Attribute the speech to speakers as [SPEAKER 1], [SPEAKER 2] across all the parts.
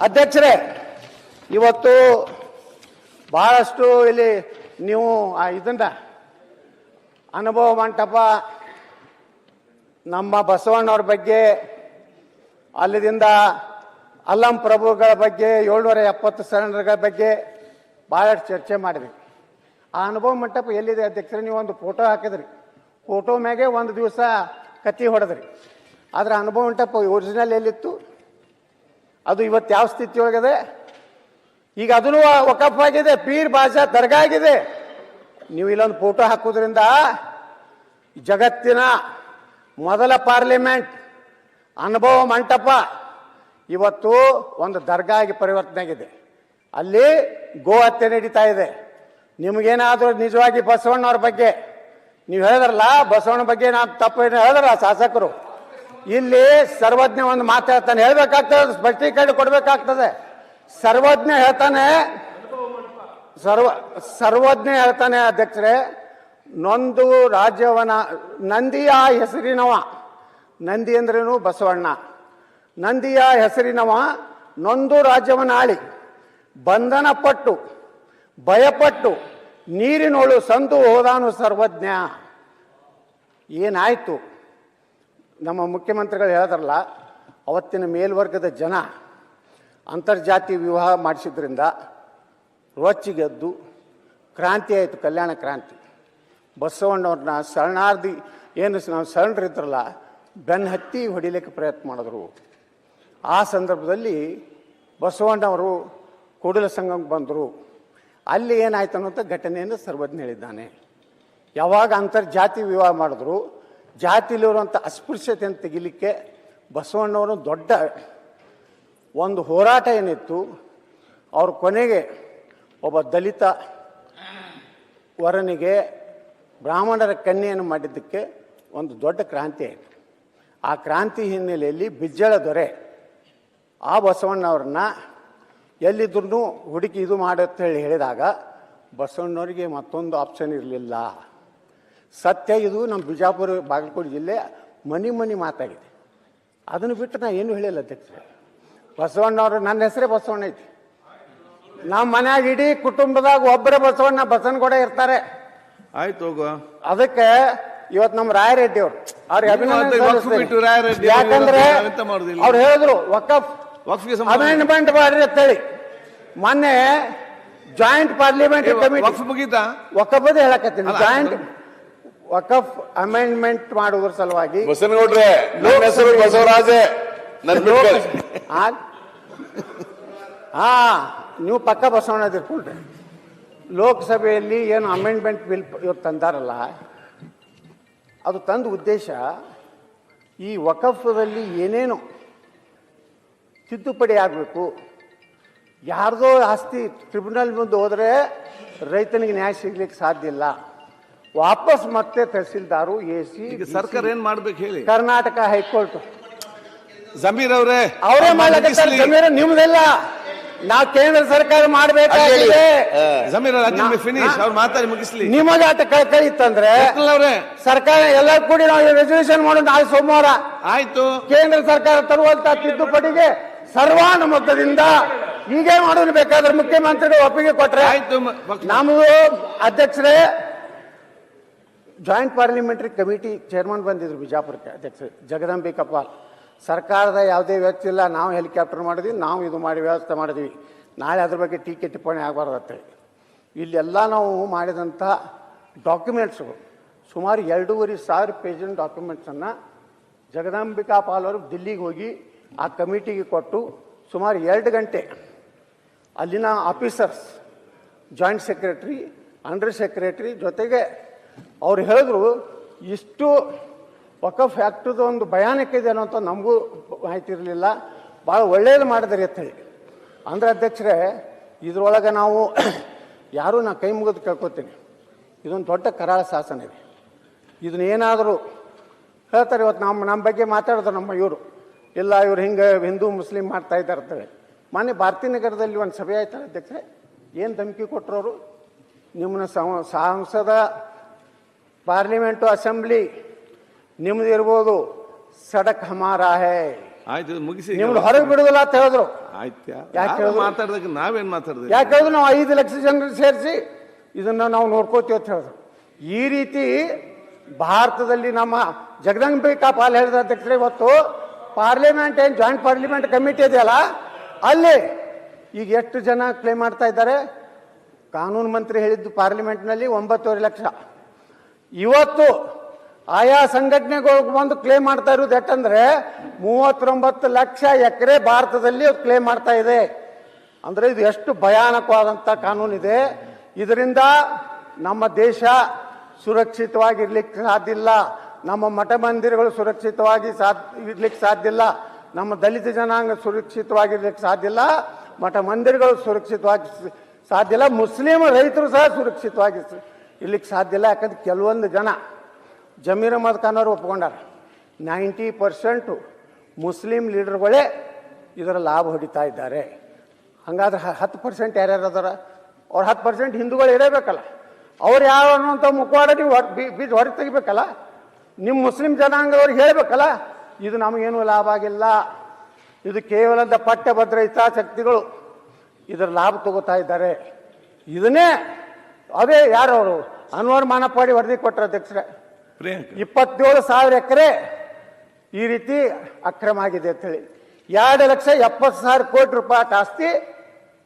[SPEAKER 1] ಅಧ್ಯಕ್ಷರೇ, ಇವತ್ತು ಬಹಳಷ್ಟು ಇಲ್ಲಿ ನೀವು ಇದನ್ನ ಅನುಭವ ಮಂಟಪ, ನಮ್ಮ ಬಸವಣ್ಣವ್ರ ಬಗ್ಗೆ ಅಲ್ಲಿದಿಂದ ಅಲ್ಲಂ ಪ್ರಭುಗಳ ಬಗ್ಗೆ, ಏಳ್ನೂರ ಎಪ್ಪತ್ತು ಶರಣರ ಬಗ್ಗೆ ಭಾಳಷ್ಟು ಚರ್ಚೆ ಮಾಡಿದ್ವಿ. ಆ ಅನುಭವ ಮಂಟಪ ಎಲ್ಲಿದೆ ಅಧ್ಯಕ್ಷರೇ ನೀವು ಒಂದು ಫೋಟೋ ಹಾಕಿದ್ರಿ. ಫೋಟೋ ಮ್ಯಾಗೆ ಒಂದು ದಿವಸ ಕತ್ತಿ ಹೊಡೆದ್ರಿ. ಆದ್ರೆ ಅನುಭವ ಮಂಟಪ ಒರಿಜಿನಲ್ ಎಲ್ಲಿತ್ತು? ಅದು ಇವತ್ತು ಯಾವ ಸ್ಥಿತಿ ಒಳಗಿದೆ ಈಗ ಅದನ್ನು ವಕಫ್ ಆಗಿದೆ, ಪೀರ್ ಭಾಷಾ ದರ್ಗಾ ಆಗಿದೆ. ನೀವು ಇಲ್ಲೊಂದು ಫೋಟೋ ಹಾಕೋದ್ರಿಂದ ಜಗತ್ತಿನ ಮೊದಲ ಪಾರ್ಲಿಮೆಂಟ್ ಅನುಭವ ಮಂಟಪ ಇವತ್ತು ಒಂದು ದರ್ಗಾ ಆಗಿ ಪರಿವರ್ತನೆ ಆಗಿದೆ. ಅಲ್ಲಿ ಗೋ ಹತ್ಯೆ ನಡೀತಾ ಇದೆ. ನಿಮಗೇನಾದರೂ ನಿಜವಾಗಿ ಬಸವಣ್ಣವ್ರ ಬಗ್ಗೆ, ನೀವು ಹೇಳಿದ್ರಲ್ಲ ಬಸವಣ್ಣ ಬಗ್ಗೆ ನಾನು ತಪ್ಪು ಹೇಳಿದ್ರ ಶಾಸಕರು. ಇಲ್ಲಿ ಸರ್ವಜ್ಞ ಒಂದು ಮಾತು ಹೇಳ್ತಾನೆ. ಹೇಳ್ಬೇಕಾಗ್ತದೆ ಸ್ಪಷ್ಟೀಕರಣ ಕೊಡ್ಬೇಕಾಗ್ತದೆ. ಸರ್ವಜ್ಞ ಹೇಳ್ತಾನೆ. ಸರ್ವ, ಸರ್ವಜ್ಞ ಹೇಳ್ತಾನೆ ಅಧ್ಯಕ್ಷರೇ. ನೊಂದು ರಾಜ್ಯವನ, ನಂದಿಯ ಹೆಸರಿನವ. ನಂದಿ ಅಂದ್ರೇನು? ಬಸವಣ್ಣ. ನಂದಿಯ ಹೆಸರಿನವ, ನೊಂದು ರಾಜ್ಯವನ ಆಳಿ. ಬಂಧನ ಪಟ್ಟು ಭಯಪಟ್ಟು, ನೀರಿನೊಳು ಸಂದು ಹೋದಾನು ಸರ್ವಜ್ಞ. ಏನಾಯ್ತು? ನಮ್ಮ ಮುಖ್ಯಮಂತ್ರಿಗಳು ಹೇಳ್ತಾರಲ್ಲ ಅವತ್ತಿನ ಮೇಲ್ವರ್ಗದ ಜನ ಅಂತರ್ಜಾತಿ ವಿವಾಹ ಮಾಡಿಸಿದ್ರಿಂದ ರೊಚ್ಚಿಗೆದ್ದು ಕ್ರಾಂತಿ ಆಯಿತು, ಕಲ್ಯಾಣ ಕ್ರಾಂತಿ. ಬಸವಣ್ಣವ್ರನ್ನ ಶರಣಾರ್ಧಿ ಏನು ನಾವು ಶರಣರಿದ್ರಲ್ಲ ಬೆನ್ನು ಹತ್ತಿ ಹೊಡಿಲಿಕ್ಕೆ ಪ್ರಯತ್ನ ಮಾಡಿದ್ರು. ಆ ಸಂದರ್ಭದಲ್ಲಿ ಬಸವಣ್ಣವರು ಕೂಡಲ ಸಂಘಕ್ಕೆ ಬಂದರು. ಅಲ್ಲಿ ಏನಾಯ್ತು ಅನ್ನೋಂಥ ಘಟನೆಯನ್ನು ಸರ್ವಜ್ಞ ಹೇಳಿದ್ದಾನೆ. ಯಾವಾಗ ಅಂತರ್ಜಾತಿ ವಿವಾಹ ಮಾಡಿದ್ರು ಜಾತಿಲಿರುವಂಥ ಅಸ್ಪೃಶ್ಯತೆಯನ್ನು ತೆಗಿಲಿಕ್ಕೆ ಬಸವಣ್ಣವರು ದೊಡ್ಡ ಒಂದು ಹೋರಾಟ ಏನಿತ್ತು, ಅವ್ರ ಕೊನೆಗೆ ಒಬ್ಬ ದಲಿತ ವರನಿಗೆ ಬ್ರಾಹ್ಮಣರ ಕನ್ಯೆಯನ್ನು ಮಾಡಿದ್ದಕ್ಕೆ ಒಂದು ದೊಡ್ಡ ಕ್ರಾಂತಿ ಆಯಿತು. ಆ ಕ್ರಾಂತಿ ಹಿನ್ನೆಲೆಯಲ್ಲಿ ಬಿಜ್ಜಳ ದೊರೆ ಆ ಬಸವಣ್ಣವ್ರನ್ನ ಎಲ್ಲಿದ್ರೂ ಹುಡುಕಿ ಇದು ಮಾಡುತ್ತೆ ಹೇಳಿ ಹೇಳಿದಾಗ ಬಸವಣ್ಣವರಿಗೆ ಮತ್ತೊಂದು ಆಪ್ಷನ್ ಇರಲಿಲ್ಲ. ಸತ್ಯ ಇದು ನಮ್ಮ ಬಿಜಾಪುರ ಬಾಗಲಕೋಟೆ ಜಿಲ್ಲೆ ಮನಿ ಮನಿ ಮಾತಾಗಿದೆ. ಅದನ್ನು ಬಿಟ್ಟು ನಾನು ಏನು ಹೇಳಿಲ್ಲ ಅಧ್ಯಕ್ಷರೇ. ಬಸವಣ್ಣವ್ರು ನನ್ನ ಹೆಸರೇ ಬಸವಣ್ಣ ಐತಿ. ನಮ್ಮ ಮನ್ಯಾಗ ಇಡೀ ಕುಟುಂಬದಾಗ ಒಬ್ಬರೇ ಬಸವಣ್ಣ ಬಸವನಗೌಡ ಇರ್ತಾರೆ.
[SPEAKER 2] ಆಯ್ತು ಹೋಗುವ
[SPEAKER 1] ಅದಕ್ಕೆ ಇವತ್ತು ನಮ್ಮ ರಾಯರೆಡ್ಡಿ ಅವರು ಅವ್ರಿಗೆ ಅಭಿನಂದನೆ ಸಲ್ಲಿಸ್ತೇನೆ. ಯಾಕಂದ್ರೆ? ಅವ್ರು ಹೇಳಿದ್ರು ವಕಫ್
[SPEAKER 2] ವಕ್ಫ್ಗೆ ಸಂಬಂಧ
[SPEAKER 1] ಅಮೆಂಡ್ಮೆಂಟ್ ಮಾಡ್ರಿ ಅಂತ ಹೇಳಿ. ಮೊನ್ನೆ ಜಾಯಿಂಟ್ ಪಾರ್ಲಿಮೆಂಟ್ ಕಮಿಟಿ
[SPEAKER 2] ವಕ್ಫ್ ಮುಗೀತಾ?
[SPEAKER 1] ಹೇಳಕತ್ತೀನಿ. ಜಾಯಿಂಟ್ ವಕಫ್ ಅಮೆಂಡ್ಮೆಂಟ್ ಮಾಡುವುದರ ಸಲುವಾಗಿ
[SPEAKER 3] ಬಸನಗೌಡ್ರೆ ನನ್ನ ಹೆಸರು ಬಸವರಾಜೆ. ನನ್ ಬಿಟ್ಕೊಳ್ಳಿ
[SPEAKER 1] ಆ? ಹಾ ನೀವು ಪಕ್ಕ ಬಸವಣ್ಣ ತಿಳ್ಕೊಂಡ್ರಿ ಲೋಕಸಭೆಯಲ್ಲಿ ಏನು ಅಮೆಂಡ್ಮೆಂಟ್ ಬಿಲ್ ಇವತ್ತು ತಂದಾರಲ್ಲ ಅದು ತಂದ ಉದ್ದೇಶ ಈ ವಕಫದಲ್ಲಿ ಏನೇನು ತಿದ್ದುಪಡಿ ಆಗಬೇಕು ಯಾರ್ದೋ ಆಸ್ತಿ ಟ್ರಿಬ್ಯುನಲ್ ಮುಂದೆ ಹೋದರೆ ರೈತನಿಗೆ ನ್ಯಾಯ ಸಿಗ್ಲಿಕ್ಕೆ ಸಾಧ್ಯ ಇಲ್ಲ. ವಾಪಸ್ ಮತ್ತೆ ತಹಸೀಲ್ದಾರು ಎ ಸಿ
[SPEAKER 2] ಈಗ ಸರ್ಕಾರ ಏನ್ ಮಾಡ್ಬೇಕು ಹೇಳಿ?
[SPEAKER 1] ಕರ್ನಾಟಕ ಹೈಕೋರ್ಟ್.
[SPEAKER 2] ಜಮೀರ್ ಅವರೇ
[SPEAKER 1] ಅವರೇ ಮಾಡ್ಲಕತ್ತಾರೆ ಜಮೀರ ನಿಮ್ದೆಲ್ಲ? ನಾವು ಕೇಂದ್ರ ಸರ್ಕಾರ ಮಾಡಬೇಕಾಗಿದೆ.
[SPEAKER 2] ಜಮೀರ್ ಅವ್ರೆ ಫಿನಿಶ್ ಅವ್ರು ಮಾತಾಡಿ ಮುಗಿಸ್ಲಿ.
[SPEAKER 1] ನಿಮಗೆ ಆಟ
[SPEAKER 2] ಕಳಿತಂದ್ರೆ
[SPEAKER 1] ಸರ್ಕಾರ ಎಲ್ಲ ಕೂಡಿ ನಾವು ರೆಸಲ್ಯೂಷನ್ ಮಾಡೋಣ ನಾಳೆ ಸೋಮವಾರ.
[SPEAKER 2] ಆಯ್ತು.
[SPEAKER 1] ಕೇಂದ್ರ ಸರ್ಕಾರ ತರುವಂತ ತಿದ್ದುಪಡಿಗೆ ಸರ್ವಾನುಮತದಿಂದ ಹೀಗೆ ಮಾಡೋದು ಬೇಕಾದ್ರೆ ಮುಖ್ಯಮಂತ್ರಿಗಳು ಒಪ್ಪಿಗೆ ಕೊಟ್ರೆ
[SPEAKER 2] ಆಯ್ತು
[SPEAKER 1] ನಮ್ದು ಅಧ್ಯಕ್ಷರೇ ಜಾಯಿಂಟ್ ಪಾರ್ಲಿಮೆಂಟ್ರಿ ಕಮಿಟಿ ಚೇರ್ಮನ್ ಬಂದಿದ್ರು ಬಿಜಾಪುರಕ್ಕೆ, ಅಧ್ಯಕ್ಷ ಜಗದಂಬಿ ಕಪಾಲ್. ಸರ್ಕಾರದ ಯಾವುದೇ ವ್ಯಕ್ತಿ ಇಲ್ಲ, ನಾವು ಹೆಲಿಕಾಪ್ಟರ್ ಮಾಡಿದ್ವಿ, ನಾವು ಇದು ಮಾಡಿ ವ್ಯವಸ್ಥೆ ಮಾಡಿದ್ವಿ. ನಾಳೆ ಅದ್ರ ಬಗ್ಗೆ ಟೀಕೆ ಟಿಪ್ಪಣಿ ಆಗಬಾರ್ದು ಅಂತೇಳಿ ಇಲ್ಲೆಲ್ಲ ನಾವು ಮಾಡಿದಂಥ ಡಾಕ್ಯುಮೆಂಟ್ಸ್ಗಳು ಸುಮಾರು ಎರಡೂವರೆ ಸಾವಿರ ಪೇಜಿನ ಡಾಕ್ಯುಮೆಂಟ್ಸನ್ನು ಜಗದಾಂಬಿಕಾ ಪಾಲ್ ಅವರು ದಿಲ್ಲಿಗೆ ಹೋಗಿ ಆ ಕಮಿಟಿಗೆ ಕೊಟ್ಟು ಸುಮಾರು ಎರಡು ಗಂಟೆ ಅಲ್ಲಿನ officers joint secretary under secretary ಜೊತೆಗೆ ಅವ್ರು ಹೇಳಿದ್ರು, ಇಷ್ಟು ವಕಫ್ ಆ್ಯಕ್ಟದ ಒಂದು ಭಯಾನಕ ಇದೆ ಅನ್ನೋ ಅಂತ ನಮಗೂ ಮಾಹಿತಿ ಇರಲಿಲ್ಲ ಭಾಳ ಒಳ್ಳೇದು ಮಾಡಿದ್ರಿ ಅಂತೇಳಿ ಅಂದ್ರೆ ಅಧ್ಯಕ್ಷರೇ, ಇದ್ರೊಳಗೆ ನಾವು ಯಾರೂ ನಾ ಕೈ ಮುಗಿದು ಕೇಳ್ಕೊತೀನಿ. ಇದೊಂದು ದೊಡ್ಡ ಕರಾಳ ಶಾಸನ ಇದೆ. ಇದನ್ನ ಏನಾದರೂ ಹೇಳ್ತಾರೆ ಇವತ್ತು ನಮ್ಮ ನಮ್ಮ ಬಗ್ಗೆ ಮಾತಾಡಿದ್ರು ನಮ್ಮ ಇವರು. ಇಲ್ಲ, ಇವ್ರು ಹಿಂಗೆ ಹಿಂದೂ ಮುಸ್ಲಿಂ ಮಾಡ್ತಾ ಇದ್ದಾರೆ ಅಂತೇಳಿ ಮೊನ್ನೆ ಭಾರತೀಯ ನಗರದಲ್ಲಿ ಒಂದು ಸಭೆ ಆಯ್ತಾರೆ ಅಧ್ಯಕ್ಷರೇ? ಏನು ಧಮಕಿ ಕೊಟ್ಟರು ನಿಮ್ಮನ್ನ ಸಂ- ಸಂಸದ ಪಾರ್ಲಿಮೆಂಟು ಅಸೆಂಬ್ಲಿ ನಿಮ್ದು ಇರ್ಬೋದು ಸಡಕ್ ಹಮಾರ ಹೇ.
[SPEAKER 2] ಆಯ್ತು ಮುಗಿಸಿ
[SPEAKER 1] ನಿಮ್ದು ಹೊರಗೆ ಬಿಡುದಿಲ್ಲ ಅಂತ ಹೇಳಿದ್ರು.
[SPEAKER 2] ಆಯ್ತು
[SPEAKER 1] ಯಾಕೆ ಹೇಳಿದ್ರು?
[SPEAKER 2] ಮಾತಾಡ್ದಾಗ ನಾವೇನ್ ಮಾತಾಡಿದ್ವಿ
[SPEAKER 1] ಯಾಕೆ ಹೇಳಿದ್ರು? ನಾವು ಐದು ಲಕ್ಷ ಜನರು ಸೇರಿಸಿ ಇದನ್ನ ನಾವು ನೋಡ್ಕೋತೀವಿ ಅಂತ ಹೇಳಿದ್ರು. ಈ ರೀತಿ ಭಾರತದಲ್ಲಿ ನಮ್ಮ ಜಗದಂಬಿಕಾ ಪಾಲ್ ಹೇಳಿದ ಅಧ್ಯಕ್ಷರೇ ಇವತ್ತು ಪಾರ್ಲಿಮೆಂಟ್ ಏನು ಜಾಯಿಂಟ್ ಪಾರ್ಲಿಮೆಂಟ್ ಕಮಿಟಿ ಇದೆಯಲ್ಲ ಅಲ್ಲಿ ಈಗ ಎಷ್ಟು ಜನ ಕ್ಲೇಮ್ ಮಾಡ್ತಾ ಇದ್ದಾರೆ? ಕಾನೂನು ಮಂತ್ರಿ ಹೇಳಿದ್ದು ಪಾರ್ಲಿಮೆಂಟ್ನಲ್ಲಿ ಒಂಬತ್ತುವರೆ ಲಕ್ಷ. ಇವತ್ತು ಆಯಾ ಸಂಘಟನೆಗಳು ಬಂದು ಕ್ಲೇಮ್ ಮಾಡ್ತಾ ಇರೋದು ಯಾಕಂದ್ರೆ ಮೂವತ್ತೊಂಬತ್ತು ಲಕ್ಷ ಎಕರೆ ಭಾರತದಲ್ಲಿ ಕ್ಲೇಮ್ ಮಾಡ್ತಾ ಇದೆ. ಅಂದ್ರೆ ಇದು ಎಷ್ಟು ಭಯಾನಕವಾದಂಥ ಕಾನೂನಿದೆ ಇದರಿಂದ ನಮ್ಮ ದೇಶ ಸುರಕ್ಷಿತವಾಗಿರ್ಲಿಕ್ಕೆ ಸಾಧ್ಯ ಇಲ್ಲ ನಮ್ಮ ಮಠ ಮಂದಿರಗಳು ಸುರಕ್ಷಿತವಾಗಿ ಇರ್ಲಿಕ್ಕೆ ಸಾಧ್ಯ ಇಲ್ಲ ನಮ್ಮ ದಲಿತ ಜನಾಂಗ ಸುರಕ್ಷಿತವಾಗಿರ್ಲಿಕ್ಕೆ ಸಾಧ್ಯ ಇಲ್ಲ ಮಠ ಮಂದಿರಗಳು ಸುರಕ್ಷಿತವಾಗಿ ಸಾಧ್ಯ ಇಲ್ಲ ಮುಸ್ಲಿಂ ರೈತರು ಸಹ ಸುರಕ್ಷಿತವಾಗಿ ಇರ್ಲಿಕ್ಕೆ ಸಾಧ್ಯ ಇಲ್ಲ, ಯಾಕಂದ್ರೆ ಕೆಲವೊಂದು ಜನ ಜಮೀರ್ ಅಹಮದ್ ಖಾನ್ ಅವರು ಒಪ್ಕೊಂಡಾರ. ನೈಂಟಿ ಪರ್ಸೆಂಟು ಮುಸ್ಲಿಂ ಲೀಡರ್ಗಳೇ ಇದರ ಲಾಭ ಹೊಡಿತಾ ಇದ್ದಾರೆ. ಹಂಗಾದ್ರೆ ಹತ್ತು ಪರ್ಸೆಂಟ್ ಯಾರ್ಯಾರು ಅದಾರ? ಅವ್ರು ಹತ್ತು ಪರ್ಸೆಂಟ್ ಹಿಂದೂಗಳು ಇರಬೇಕಲ್ಲ. ಅವ್ರು ಯಾರು ಅನ್ನೋಂಥ ಮುಖವಾಡ ನೀವು ಬೀಜ ಹೊರಗೆ ತೆಗಿಬೇಕಲ್ಲ? ನಿಮ್ಮ ಮುಸ್ಲಿಂ ಜನಾಂಗದವ್ರಿಗೆ ಹೇಳಬೇಕಲ್ಲ, ಇದು ನಮಗೇನು ಲಾಭ ಆಗಿಲ್ಲ. ಇದು ಕೇವಲ ಪಠ್ಯಭದ್ರ ಹಿತಾಸಕ್ತಿಗಳು ಇದರ ಲಾಭ ತಗೋತಾ ಇದ್ದಾರೆ. ಇದನ್ನೇ ಅದೇ ಯಾರು ಅವರು? ಅನ್ವರ್ ಮಾನಪ್ಪಾಡಿ ವರದಿ ಕೊಟ್ಟರು ಅಧ್ಯಕ್ಷರೇ. ಇಪ್ಪತ್ತೇಳು ಸಾವಿರ ಎಕರೆ ಈ ರೀತಿ ಅಕ್ರಮ ಆಗಿದೆ ಅಂತೇಳಿ ಎರಡು ಲಕ್ಷ ಎಪ್ಪತ್ತು ಸಾವಿರ ಕೋಟಿ ರೂಪಾಯಿ ಆಸ್ತಿ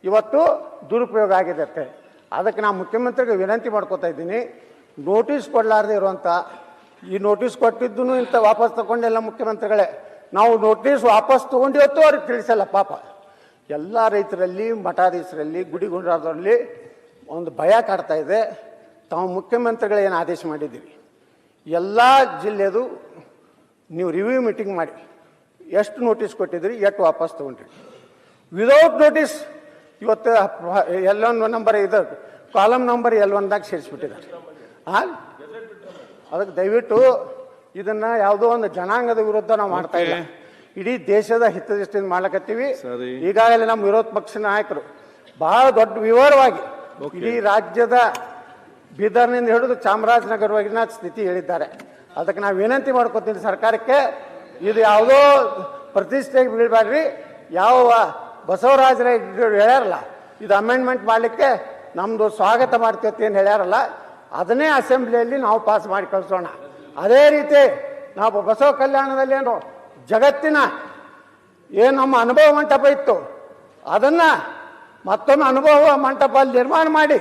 [SPEAKER 1] ಇವತ್ತು ದುರುಪಯೋಗ ಆಗಿದೆ ಅಂತೇಳಿ ಅದಕ್ಕೆ ನಾನು ಮುಖ್ಯಮಂತ್ರಿಗೆ ವಿನಂತಿ ಮಾಡ್ಕೋತಾ ಇದ್ದೀನಿ. ನೋಟಿಸ್ ಕೊಡಲಾರ್ದೆ ಇರುವಂಥ ಈ ನೋಟಿಸ್ ಕೊಟ್ಟಿದ್ದು ಇಂಥ ವಾಪಸ್ ತಗೊಂಡಿಲ್ಲ ಮುಖ್ಯಮಂತ್ರಿಗಳೇ. ನಾವು ನೋಟಿಸ್ ವಾಪಸ್ ತೊಗೊಂಡಿವತ್ತು ಅವ್ರಿಗೆ ತಿಳಿಸಲ್ಲ ಪಾಪ. ಎಲ್ಲ ರೈತರಲ್ಲಿ ಮಠಾಧೀಶರಲ್ಲಿ ಗುಡಿಗುಂಡರಲ್ಲಿ ಒಂದು ಭಯ ಕಾಡ್ತಾ ಇದೆ. ತಾವು ಮುಖ್ಯಮಂತ್ರಿಗಳೇನು ಆದೇಶ ಮಾಡಿದ್ದೀವಿ ಎಲ್ಲ ಜಿಲ್ಲೆದು ನೀವು ರಿವ್ಯೂ ಮೀಟಿಂಗ್ ಮಾಡಿ. ಎಷ್ಟು ನೋಟಿಸ್ ಕೊಟ್ಟಿದ್ರಿ ಎಷ್ಟು ವಾಪಸ್ ತಗೊಂಡ್ರಿ? ವಿದೌಟ್ ನೋಟಿಸ್ ಇವತ್ತು ಎಲ್ಲೊಂದು ನಂಬರ್ ಇದು ಕಾಲಮ್ ನಂಬರ್ ಎಲ್ ಒಂದಾಗ ಸೇರಿಸ್ಬಿಟ್ಟಿದ್ದಾರೆ. ಹಾಂ ಅದಕ್ಕೆ ದಯವಿಟ್ಟು ಇದನ್ನು ಯಾವುದೋ ಒಂದು ಜನಾಂಗದ ವಿರುದ್ಧ ನಾವು ಮಾಡ್ತಾ ಇಲ್ಲ. ಇಡೀ ದೇಶದ ಹಿತದೃಷ್ಟಿಯಿಂದ ಮಾಡ್ಲಕತ್ತೀವಿ. ಈಗಾಗಲೇ ನಮ್ಮ ವಿರೋಧ ಪಕ್ಷ ನಾಯಕರು ಬಹಳ ದೊಡ್ಡ ವಿವರವಾಗಿ. ಇಡೀ ರಾಜ್ಯದ ಬೀದರ್ನಿಂದ ಹಿಡಿದು ಚಾಮರಾಜನಗರವಾಗಿನ ಸ್ಥಿತಿ ಹೇಳಿದ್ದಾರೆ. ಅದಕ್ಕೆ ನಾವು ವಿನಂತಿ ಮಾಡ್ಕೋತೀವಿ ಸರ್ಕಾರಕ್ಕೆ, ಇದು ಯಾವುದೋ ಪ್ರತಿಷ್ಠೆಗೆ ಬೀಳಬೇಡ್ರಿ. ಯಾವ ಬಸವರಾಜರ ಹೇಳ್ಯಾರಲ್ಲ, ಇದು ಅಮೆಂಡ್ಮೆಂಟ್ ಮಾಡಲಿಕ್ಕೆ ನಮ್ಮದು ಸ್ವಾಗತ ಮಾಡ್ತೈತಿ ಅಂತ ಹೇಳ್ಯಾರಲ್ಲ, ಅದನ್ನೇ ಅಸೆಂಬ್ಲಿಯಲ್ಲಿ ನಾವು ಪಾಸ್ ಮಾಡಿ ಕಳಿಸೋಣ. ಅದೇ ರೀತಿ ನಾವು ಬಸವ ಕಲ್ಯಾಣದಲ್ಲಿ ಏನು ಜಗತ್ತಿನ ಏನು ನಮ್ಮ ಅನುಭವ ಮಂಟಪ ಇತ್ತು, ಅದನ್ನ ಮತ್ತೊಮ್ಮೆ ಅನುಭವ ಮಂಟಪ ಅಲ್ಲಿ ನಿರ್ಮಾಣ ಮಾಡಿ,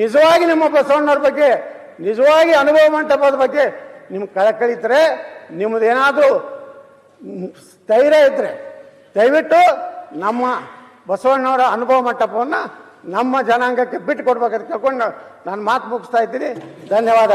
[SPEAKER 1] ನಿಜವಾಗಿ ನಿಮ್ಮ ಬಸವಣ್ಣವ್ರ ಬಗ್ಗೆ, ನಿಜವಾಗಿ ಅನುಭವ ಮಂಟಪದ ಬಗ್ಗೆ ನಿಮ್ಗೆ ಕಳಕಳಿದ್ರೆ ನಿಮ್ಮದೇನಾದರೂ ಸ್ಥೈರ್ಯ ಇದ್ರೆ ದಯವಿಟ್ಟು ನಮ್ಮ ಬಸವಣ್ಣವರ ಅನುಭವ ಮಂಟಪವನ್ನು ನಮ್ಮ ಜನಾಂಗಕ್ಕೆ ಬಿಟ್ಟು ಕೊಡ್ಬೇಕಂತ ಕೇಳ್ಕೊಂಡು ನಾನು ಮಾತು ಮುಗಿಸ್ತಾ ಇದ್ದೀನಿ. ಧನ್ಯವಾದ